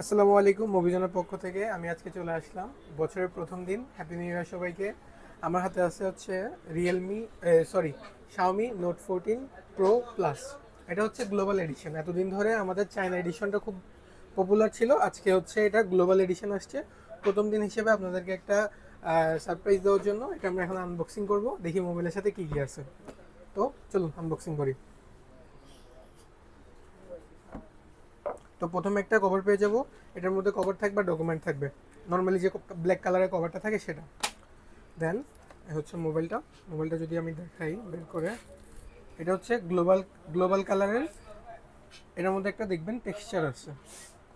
আসসালামু আলাইকুম, অভিযানের পক্ষ থেকে আমি আজকে চলে আসলাম। বছরের প্রথম দিন হ্যাপি নিউ ইয়ার সবাইকে। আমার হাতে আছে হচ্ছে Realme sorry Xiaomi Note fourteen Pro plus এটা হচ্ছে গ্লোবাল এডিশন এতদিন ধরে আমাদের চায়না এডিশনটা খুব পপুলার ছিল। আজকে হচ্ছে এটা গ্লোবাল এডিশন আসছে। প্রথম দিন হিসেবে আপনাদেরকে একটা সারপ্রাইজ দেওয়ার জন্য। এটা আমরা এখন আনবক্সিং করব। দেখি মোবাইলের সাথে কী কী আছে। তো চলুন আনবক্সিং করি। তো প্রথমে একটা কভার পেয়ে যাব। এটার মধ্যে কভার থাকবে ডকুমেন্ট থাকবে। নর্মালি যে ব্ল্যাক কালারের কভারটা থাকে সেটা। দেন হচ্ছে মোবাইলটা মোবাইলটা যদি আমি দেখাই, বের করে। এটা হচ্ছে গ্লোবাল গ্লোবাল কালারের এটার মধ্যে একটা দেখবেন টেক্সচার আছে।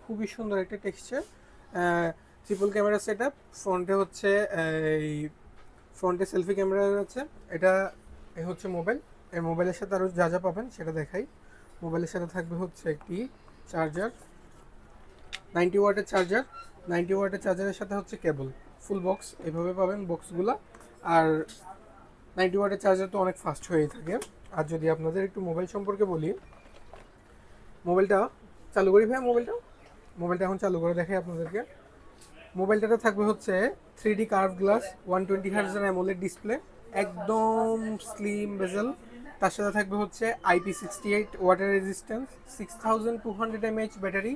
খুবই সুন্দর একটা texture triple camera set up ফ্রন্টে হচ্ছে, এই, ফ্রন্টে সেলফি ক্যামেরা আছে। এটা, এ হচ্ছে মোবাইল এই মোবাইলের সাথে আরও যা যা পাবেন সেটা দেখাই। মোবাইলের সাথে থাকবে হচ্ছে একটি চার্জার। নাইনটি ওয়াটের চার্জার। নাইনটি ওয়াটের চার্জারের সাথে হচ্ছে কেবল, ফুল বক্স, এভাবে পাবেন বক্সগুলো। আর নাইনটি ওয়াটের চার্জার তো অনেক ফাস্ট হয়েই থাকে। আর যদি আপনাদের একটু মোবাইল সম্পর্কে বলি, মোবাইলটা চালু করি ভাই মোবাইলটা? মোবাইলটা এখন চালু করে দেখাই আপনাদেরকে। মোবাইলটাতে থাকবে হচ্ছে three D curve glass one twenty হার্জের AMOLED display একদম স্লিম বেজেল তার সাথে থাকবে হচ্ছে IP sixty eight water resistance six thousand two hundred mAh battery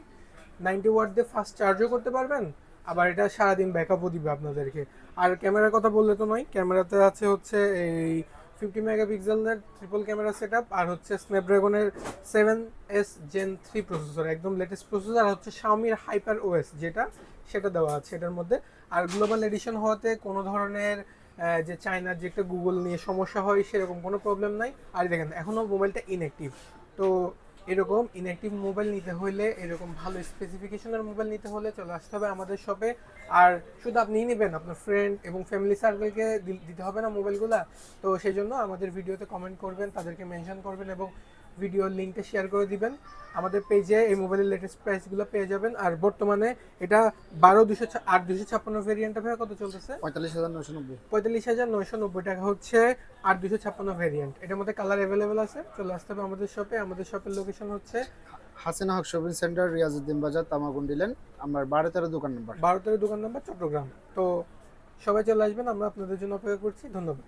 ninety watt দিয়ে ফাস্ট চার্জও করতে পারবেন, আবার এটা সারাদিন ব্যাকআপও দিবে আপনাদেরকে। আর ক্যামেরার কথা বললে তো নয়, ক্যামেরাতে আছে হচ্ছে এই ফিফটি মেগাপিক্সেলের ট্রিপল ক্যামেরা সেট আর হচ্ছে স্ন্যাপড্রাগনের seven S Gen three processor একদম লেটেস্ট প্রসেসর আর হচ্ছে শাওমির হাইপার ওএস যেটা, সেটা দেওয়া আছে এটার মধ্যে। আর গ্লোবাল এডিশন হওয়াতে কোনো ধরনের যে চায়নার যে একটা গুগল নিয়ে সমস্যা হয়, সেরকম কোনো প্রবলেম নাই। আর দেখেন এখনও মোবাইলটা ইনঅ্যাক্টিভ তো এরকম ইনঅ্যাক্টিভ মোবাইল নিতে হলে এরকম ভালো স্পেসিফিকেশনের মোবাইল নিতে হলে চলে আসতে হবে আমাদের শপে আর শুধু আপনিই নেবেন, আপনার ফ্রেন্ড এবং ফ্যামিলি সার্কেলকে দিতে হবে না মোবাইলগুলো তো সেই জন্য আমাদের ভিডিওতে কমেন্ট করবেন, তাদেরকে মেনশন করবেন এবং ভিডিওর লিঙ্কটা শেয়ার করে দিবেন। আমাদের পেজে এই মোবাইলের লেটেস্ট প্রাইসগুলো পেয়ে যাবেন। আর বর্তমানে এটা বারো দুশো আট দুশো ছাপ্পান্ন ভেরিয়েন্টটা ভাবে কত চলতেছে? পঁয়তাল্লিশ হাজার নশো নব্বই। পঁয়তাল্লিশ হাজার নয়শো নব্বই টাকা হচ্ছে আট দুশো ছাপ্পান্ন ভেরিয়েন্ট এটার মধ্যে কালার অ্যাভেলেবেল আছে। চলে আসতে হবে আমাদের শপে আমাদের শপের লোকেশন হচ্ছে Hasina Haque shopping centre Riazuddin Bazar Tamagundi lane. আমার বারো তেরো দোকান নাম্বার। তেরো দোকান নাম্বার চট্টগ্রাম। তো সবাই চলে আসবেন। আমরা আপনাদের জন্য অপেক্ষা করছি। ধন্যবাদ।